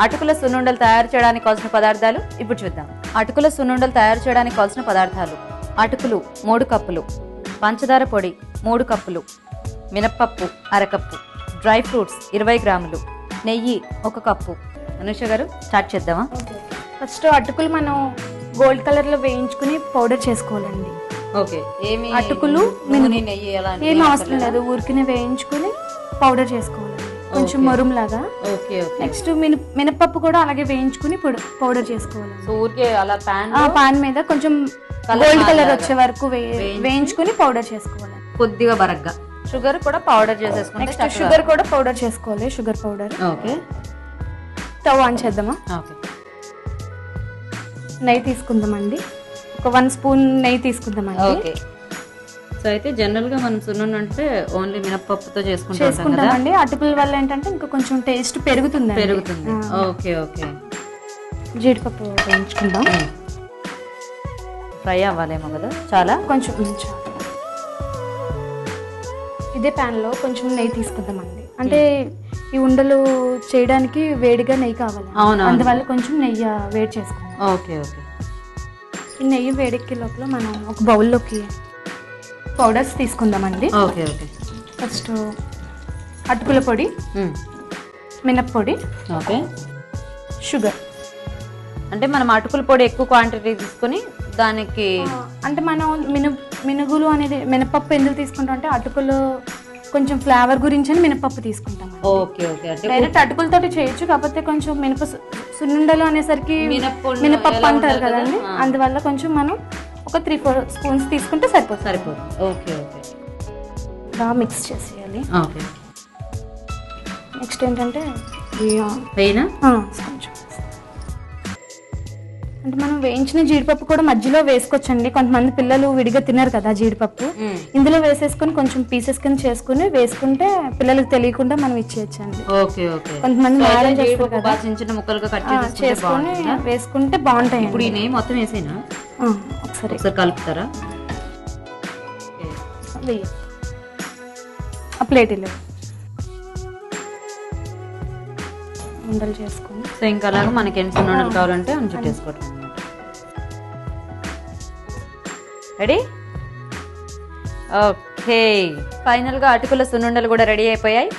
అటుకుల సున్నుండలు తయారు చేయడానికి కావాల్సిన పదార్థాలు ఇప్పుడు చూద్దాం. అటుకుల సున్నుండలు తయారు చేయడానికి కావాల్సిన పదార్థాలు. అటుకులు మూడు కప్పులు. పంచదార పొడి మూడు కప్పులు. మినప్పప్పు అరకప్పు. డ్రై ఫ్రూట్స్ ఇరవై గ్రాములు. నెయ్యి ఒక కప్పు. అనుష గారు స్టార్ట్ చేద్దామా? ఫస్ట్ అటుకులు మనం గోల్డ్ కలర్లో వేయించుకుని పౌడర్ చేసుకోవాలండి. ఓకే. ఏమి అటుకులు నెయ్యి ఎలా ఏం అవసరం లేదు ఊరికినే వేయించుకుని పౌడర్ చేసుకోవాలండి కొంచెం మరుం లాగా ఓకే నెక్స్ట్ మిన మినపప్పు కూడా అలాగే వేయించుకుని పొడి పౌడర్ చేసుకోవాలండి సో ఊరికే అలా పాన్ మీద కొంచెం గోల్డ్ కలర్ వచ్చే వరకు వేయించుకుని పౌడర్ చేసుకోవాలి. కొద్దిగా బరగ్గా. షుగర్ కూడా పౌడర్ చేసేసుకుంటే నెక్స్ట్ షుగర్ కూడా పౌడర్ చేసుకోవాలి sugar powder. Okay. Stove on చేద్దామా? ఓకే. నెయ్యి తీసుకుందామండి. ఒక వన్ స్పూన్ నెయ్యి తీసుకుందామండి. ఓకే. అయితే జనరల్గా మనం సున్నుండ అంటే ఓన్లీ మినపప్పుతో చేసుకుంటాం కదా? చేసుకుంటామండి. అటుకుల వల్ల ఏంటంటే ఇంకా కొంచెం టేస్ట్ పెరుగుతుంది. పెరుగుతుంది ఓకే ఓకే. జీడిపప్పు వేయించుకుందాం. ఫ్రై అవ్వాలేమో కదా? చాలా? కొంచెం. ఇదే pan లో కొంచెం నెయ్యి తీసుకుందామండి. అంటే ఈ ఉండలు చేయడానికి వేడిగా నెయ్యి కావాలి. అవును అందువల్ల కొంచెం నెయ్యి వేడి చేసుకుందాం. Okay okay. ఈ నెయ్యి వేడెక్కే లోపల మనం ఒక బౌల్లోకి పౌడర్స్ తీసుకుందామండి. Okay okay. ఫస్ట్ అటుకుల పొడి మినప్పొడి ఓకే. షుగర్. అంటే మనం అటుకుల పొడి ఎక్కువ క్వాంటిటీ తీసుకొని దానికి అంటే మనం మిను మినుగులు అనేది మినపప్పు ఎందుకు తీసుకుంటాం అంటే అటుకులు కొంచెం ఫ్లేవర్ గురించి అని మినపప్పు తీసుకుంటాం ఓకే ఓకే. డైరెక్ట్ అటుకులతో చేయొచ్చు కాకపోతే కొంచెం మినప సున్నుండలు అనేసరికి మినపప్పు అంటారు? కదండి. అందువల్ల కొంచెం మనం ఒక త్రీ ఫోర్ స్పూన్స్ తీసుకుంటే సరిపోతుంది. సరిపోతుంది ఓకే ఓకే. బాగా మిక్స్ చేసేయాలి. ఓకే. నెక్స్ట్ ఏంటంటే కొంచెం అంటే మనం వేయించిన జీడిపప్పు కూడా మధ్యలో వేసుకోవచ్చండి. కొంతమంది పిల్లలు విడిగా తినరు కదా జీడిపప్పు. ఇందులో వేసేసుకొని కొంచెం పీసెస్ కింద చేసుకుని వేసుకుంటే పిల్లలకు తెలియకుండా మనం ఇచ్చేయచ్చండి. Okay okay. కొంతమంది మారం చేస్తారు కదా. చిన్న చిన్న ముక్కలుగా కట్ చేసుకొని వేసుకుంటే బాగుంటాయి ఇప్పుడు ఈ నెయ్యి మొత్తం వేసేనా? ఒకసారి ఒకసారి కలుపుతారా? ప్లేట్ ఇలా ఉండలు చేసుకొని. సో ఇంకా అలాగా మనకి ఎన్ని సున్నుండలు కావాలంటే అని చుట్టేసుకోవటం అనమాట రెడీ ఓకే ఫైనల్గా అటుకుల సున్నుండలు కూడా రెడీ అయిపోయాయి.